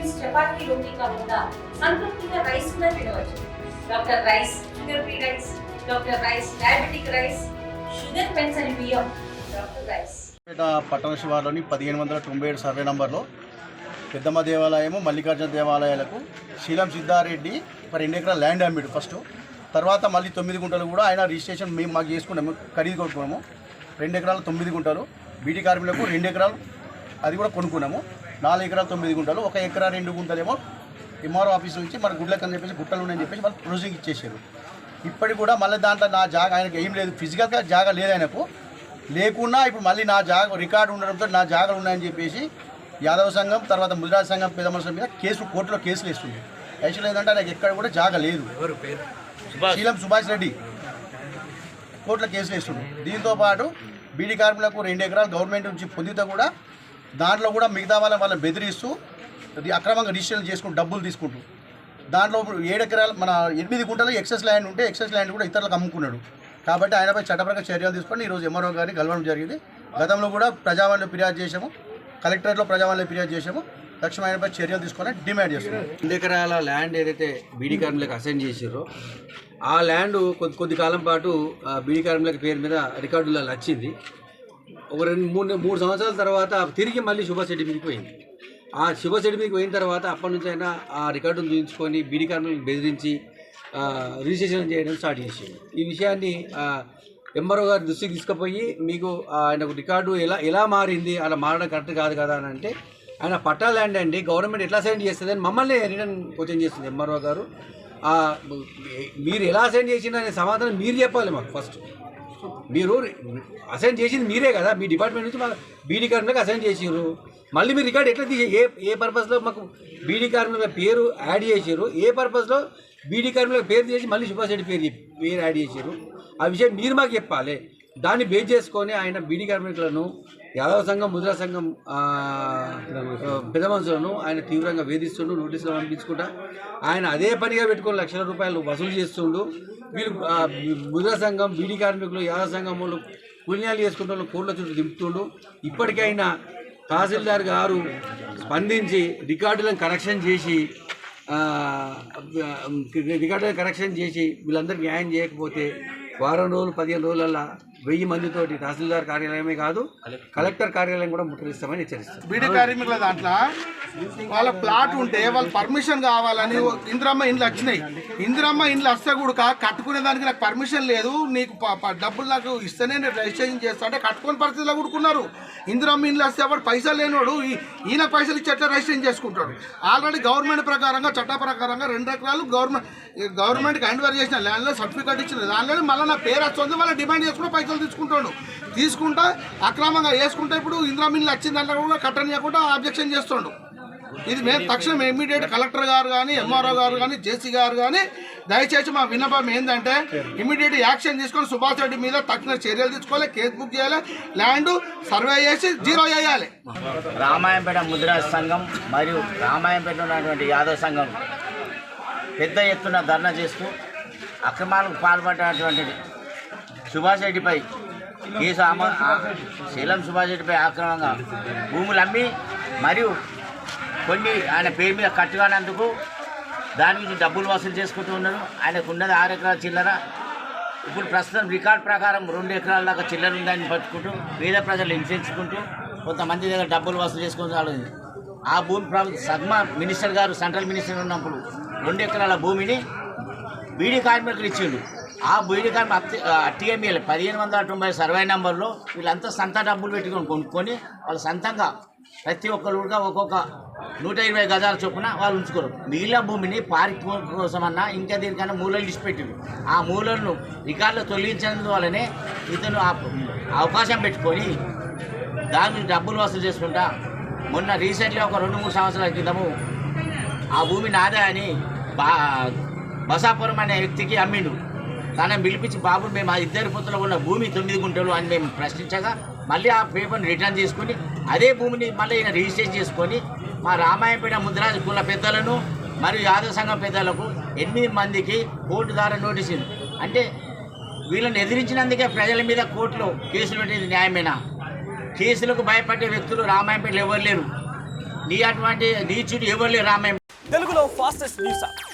Meals chapati రోటీ కాకుండా సంతృప్తిగా rice కూడా తినవచ్చు. Doctor rice sugar free rice doctor rice diabetic rice sugar పెన్సని బియ్యం. Doctor rice. పట్టణ శివార్లోని పదిహేను వందల తొంభై ఏడు సర్వే నంబర్లో పెద్దమ్మ దేవాలయము మల్లికార్జున దేవాలయాలకు శీలం సిద్ధారెడ్డి ఒక రెండు ఎకరాల ల్యాండ్ అమ్మిడు ఫస్ట్. తర్వాత మళ్ళీ తొమ్మిది గుంటలు కూడా ఆయన రిజిస్ట్రేషన్ మేము మాకు చేసుకున్నాము ఖరీదు కొనుక్కున్నాము. రెండు ఎకరాలు తొమ్మిది గుంటలు. బీటీ కార్మికులకు రెండు ఎకరాలు అది కూడా కొనుక్కున్నాము. నాలుగు ఎకరాలు తొమ్మిది గుంటలు ఒక ఎకరా రెండు గుంటలేమో ఎంఆర్ఓ ఆఫీస్ నుంచి మన గుడ్లకు అని చెప్పేసి గుట్టలు ఉన్నాయని చెప్పేసి వాళ్ళు ప్రొసీజింగ్ ఇచ్చేసారు. ఇప్పటికి కూడా మళ్ళీ దాంట్లో నా జాగా ఆయనకి ఏం లేదు. ఫిజికల్గా జాగా లేదు ఆయనకు. లేకున్నా ఇప్పుడు మళ్ళీ నా జాగ రికార్డు ఉండడంతో నా జాగాలు ఉన్నాయని చెప్పేసి యాదవ సంఘం తర్వాత ముదిరాజ్ సంఘం పెద్ద మనుషుల మీద కేసు కోర్టులో కేసులు వేస్తుంది యాక్చువల్ ఏంటంటే నాకు ఎక్కడ కూడా జాగా లేదు. శీలం సుభాష్ రెడ్డి. కోర్టులో కేసులు వేస్తుండు దీంతో పాటు బీడీ కార్మికులకు రెండు ఎకరాలు గవర్నమెంట్ నుంచి పొందితే కూడా దాంట్లో కూడా మిగతా వాళ్ళ వాళ్ళని బెదిరిస్తూ అది అక్రమంగా రిజిస్ట్రేషన్ చేసుకుంటూ డబ్బులు తీసుకుంటూ. దాంట్లో ఏడెకరాలు మన ఎనిమిది గుంటలు ఎక్సెస్ ల్యాండ్ ఉంటే ఎక్సెస్ ల్యాండ్ కూడా ఇతరులకు అమ్ముకున్నాడు. కాబట్టి ఆయనపై చట్టపరంగా చర్యలు తీసుకొని ఈరోజు ఎంఆర్ఓ గారిని కలవడం జరిగింది. గతంలో కూడా ప్రజావాణిలో ఫిర్యాదు చేశాము. కలెక్టరేట్లో ప్రజావాణిలో ఫిర్యాదు చేశాము. తక్షణం ఆయనపై చర్యలు తీసుకొని డిమాండ్ చేస్తున్నాం. రెండు ఎకరాల ల్యాండ్ ఏదైతే బీడీ కార్మికులకు అసైన్ చేసిర్రో ఆ ల్యాండ్ కొద్ది కొద్ది కాలం పాటు ఆ బీడీ కార్మికుల పేరు మీద రికార్డులలో వచ్చింది ఒక రెండు మూడు మూడు సంవత్సరాల తర్వాత తిరిగి మళ్ళీ శుభ మీదకి పోయింది. ఆ శుభ మీదకి పోయిన తర్వాత అప్పటి నుంచి అయినా ఆ రికార్డును చూపించుకొని బీడీ కార్మికులను బెదిరించి రిజిస్ట్రేషన్ చేయడం స్టార్ట్ చేసింది ఈ విషయాన్ని ఎంఆర్ఓ గారి దృష్టికి తీసుకుపోయి మీకు ఆయనకు రికార్డు ఎలా ఎలా మారింది అలా మారడం కరెక్ట్ కాదు కదా అని అంటే ఆయన పట్టా ల్యాండ్ అండి గవర్నమెంట్ ఎట్లా సెండ్ చేస్తుంది అని మమ్మల్ని రిటర్న్ క్వశ్చన్ చేస్తుంది ఎంఆర్ఓ గారు. మీరు ఎలా సెండ్ చేసిందనే సమాధానం మీరు చెప్పాలి మాకు ఫస్ట్. మీరు అసైన్ చేసింది మీరే కదా మీ డిపార్ట్మెంట్ నుంచి మా బీడీ కార్మికులకు అసైన్ చేసారు మళ్ళీ మీరు రికార్డ్ ఎట్లా తీసే ఏ ఏ పర్పస్లో మాకు బీడీ కార్మికుల పేరు యాడ్ చేశారు ఏ పర్పస్లో బీడీ కార్మికుల పేరు చేసి మళ్ళీ సుభాష్ రెడ్డి పేరు పేరు యాడ్ చేశారు ఆ విషయం మీరు మాకు చెప్పాలి. దాన్ని బేస్ చేసుకొని ఆయన బీడీ కార్మికులను యాదవ సంఘం ముద్రా సంఘం ఆ, పెద్ద మనుషులను ఆయన తీవ్రంగా వేధిస్తుండు నోటీసులు పంపించుకుంటా. ఆయన అదే పనిగా పెట్టుకొని లక్షల రూపాయలు వసూలు చేస్తుండు. వీళ్ళు ఆ, ముద్రా సంఘం బీడీ కార్మికులు యాదవ సంఘం వాళ్ళు పుణ్యాలు చేసుకుంటూ వాళ్ళు కోట్ల చుట్టూ దింపుతుండు. ఇప్పటికైనా తహసీల్దార్ గారు స్పందించి రికార్డులను కరెక్షన్ చేసి రికార్డులను కరెక్షన్ చేసి వీళ్ళందరికీ న్యాయం చేయకపోతే వారం రోజులు పదిహేను రోజులల్లా వెయ్యి మందితోటి తహసీల్దార్ కార్యాలయమే కాదు కలెక్టర్. కార్యాలయం కూడా ముట్టడిస్తామని హెచ్చరిస్తారు. బీడీ కార్మికుల దాంట్లో వాళ్ళ ప్లాట్ ఉంటే వాళ్ళ పర్మిషన్ కావాలని ఇందిరమ్మ ఇండ్లు వచ్చినాయి. ఇందిరమ్మ ఇండ్లు వస్తే కూడా కట్టుకునే దానికి నాకు పర్మిషన్ లేదు. నీకు డబ్బులు నాకు ఇస్తేనే నేను రిజిస్ట్రేషన్ చేస్తా అంటే కట్టుకుని పరిస్థితిలో కూడుకున్నారు ఇందిరమ్మ ఇండ్లు వస్తే వాడు పైసలు లేనివాడు ఈ- ఈయన పైసలు ఇచ్చి ఎట్లా రిజిస్ట్రేషన్ చేసుకుంటాడు? ఆల్రెడీ గవర్నమెంట్ ప్రకారంగా చట్ట ప్రకారంగా రెండు ఎకరాలు గవర్నమెంట్ గవర్నమెంట్కి హ్యాండ్ ఓవర్ చేసిన ల్యాండ్లో సర్టిఫికేట్ ఇచ్చిన దానిలో మళ్ళీ నా పేరు వస్తుంది వాళ్ళ డిమాండ్ చేసుకుని పైసలు తీసుకుంటాడు. తీసుకుంటా అక్రమంగా వేసుకుంటే ఇప్పుడు ఇందిరా మిల్లు వచ్చిన దాంట్లో కూడా కట్టనీయకుండా ఆబ్జెక్షన్ చేస్తుండు. ఇది మేము తక్షణం ఇమ్మీడియట్ కలెక్టర్ గారు కానీ ఎంఆర్ఓ గారు కానీ జేసీ గారు కానీ దయచేసి మా విన్నపం ఏంటంటే ఇమ్మీడియట్ యాక్షన్ తీసుకొని సుభాష్ రెడ్డి మీద తక్షణ చర్యలు తీసుకోవాలి కేసు బుక్ చేయాలి ల్యాండ్ సర్వే చేసి జీరో చేయాలి. రామాయంపేట ముద్రా సంఘం మరియు రామాయంపేట ఉన్నటువంటి యాదవ్ సంఘం పెద్ద ఎత్తున ధర్నా చేస్తూ అక్రమాలకు పాల్పడినటువంటి సుభాష్ రెడ్డిపై కేసు ఆమ శీలం సుభాష్ రెడ్డిపై ఆక్రమంగా భూములు అమ్మి మరియు కొన్ని ఆయన పేరు మీద కట్టుగానందుకు దాని గురించి డబ్బులు వసూలు చేసుకుంటూ ఉన్నారు. ఆయనకు ఉన్నది ఆరు ఎకరాల చిల్లర. ఇప్పుడు ప్రస్తుతం రికార్డ్ ప్రకారం రెండు ఎకరాల దాకా చిల్లర ఉందని పట్టుకుంటూ పేద ప్రజలు హింసించుకుంటూ కొంతమంది దగ్గర డబ్బులు వసూలు చేసుకుని రాలేదు. ఆ భూమి ప్రభుత్వ సగ్మా మినిస్టర్ గారు సెంట్రల్ మినిస్టర్ ఉన్నప్పుడు రెండు ఎకరాల భూమిని బీడీ కార్మికులు ఇచ్చిండు ఆ బీడీ కార్మిక టీఎంఎల్ పదిహేను వందల తొంభై సర్వే నెంబర్లో వీళ్ళంతా సొంత డబ్బులు పెట్టుకొని కొనుక్కొని వాళ్ళు సొంతంగా ప్రతి ఒక్కరు ఒక్కొక్క నూట ఇరవై గజాల చొప్పున వాళ్ళు ఉంచుకోరు. మిగిలిన భూమిని పార్క్ కోసమన్నా ఇంకా దీనికన్నా మూలలు ఇచ్చిపెట్టిండు ఆ మూలలను రికార్డులో తొలగించినందువల్లనే ఇతను అవకాశం పెట్టుకొని దానికి డబ్బులు వసూలు చేసుకుంటా మొన్న రీసెంట్గా ఒక రెండు మూడు సంవత్సరాల క్రితము ఆ భూమి నాదే అని బా బసాపురం అనే వ్యక్తికి అమ్మిండు. తనని పిలిపించి బాబు మేము ఆ ఇద్దరి పుత్రులు ఉన్న భూమి తొమ్మిది గుంటలు అని మేము ప్రశ్నించగా మళ్ళీ ఆ పేపర్ని రిటర్న్ చేసుకుని అదే భూమిని మళ్ళీ ఈయన రిజిస్ట్రేషన్ చేసుకొని మా రామాయణపేట ముద్రాజు కుల పెద్దలను మరియు యాదవ సంఘం పెద్దలకు ఎనిమిది మందికి కోర్టు ద్వారా నోటీసులు అంటే వీళ్ళని ఎదిరించినందుకే ప్రజల మీద కోర్టులో కేసులు పెట్టేది న్యాయమేనా? కేసులకు భయపడే వ్యక్తులు రామాయణపేటలో ఎవరు లేరు? నీ అటువంటి నీచుడు ఎవరు లేరు రామాయణ? తెలుగులో ఫాస్టెస్ట్ న్యూస్ యాప్